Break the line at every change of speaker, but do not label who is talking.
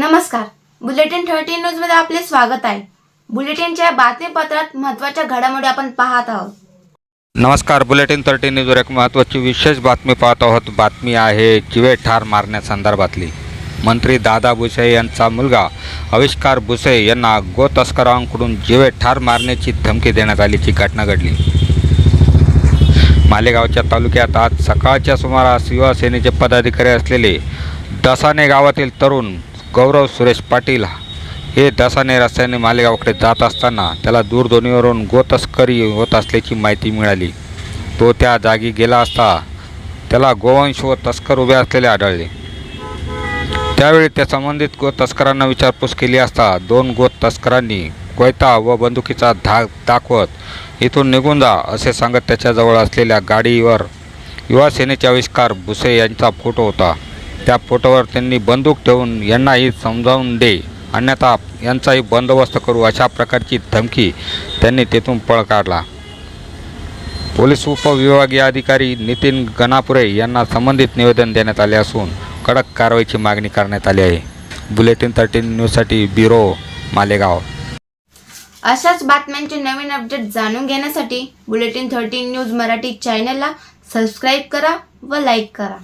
Bulletin thirteen न्यूजमध्ये आपले स्वागत आहे. बुलेटिनच्या बातमीपत्रात महत्त्वाच्या घडामोडी आपण पाहत आहोत.
नमस्कार बुलेटिन थर्टी न्यूजवर एक महत्त्वाची विशेष बातमी पाहत आहोत. बातमी आहे जिवे ठार मारण्यासंदर्भातली मंत्री दादा भुसे यांचा मुलगा आविष्कार भुसे यांना गो तस्करांकडून जिवे ठार मारण्याची धमकी देण्यात आल्याची घटना घडली. मालेगावच्या तालुक्यात आज सकाळच्या सुमारास युवा सेनेचे पदाधिकारी असलेले दसाने गावातील तरुण गौरव सुरेश पाटील हे दसाने रस्त्याने मालेगावकडे जात असताना त्याला दूरध्वनीवरून गोतस्करी होत असल्याची माहिती मिळाली. तो त्या जागी गेला असता त्याला गोवंश व तस्कर उभे असलेले आढळले. त्यावेळी त्या संबंधित गो तस्करांना विचारपूस केली असता दोन गो तस्करांनी कोयता व बंदुकीचा धाक दाखवत इथून निघून जा असे सांगत त्याच्याजवळ असलेल्या गाडीवर युवा सेनेचे आविष्कार भुसे यांचा फोटो होता. त्या फोटोवर त्यांनी बंदूक ठेवून यांनाही समजावून दे अन्यथा यांचाही बंदोबस्त करू अशा प्रकारची धमकी त्यांनी तेथून पळ काढला. पोलीस उपविभागीय अधिकारी नितीन गणापुरे यांना संबंधित निवेदन देण्यात आले असून कडक कारवाईची मागणी करण्यात आली आहे. बुलेटिन थर्टीन न्यूजसाठी ब्युरो मालेगाव.
अशाच बातम्यांचे नवीन अपडेट जाणून घेण्यासाठी बुलेटिन थर्टीन न्यूज मराठी चॅनलला सबस्क्राईब करा व लाईक करा.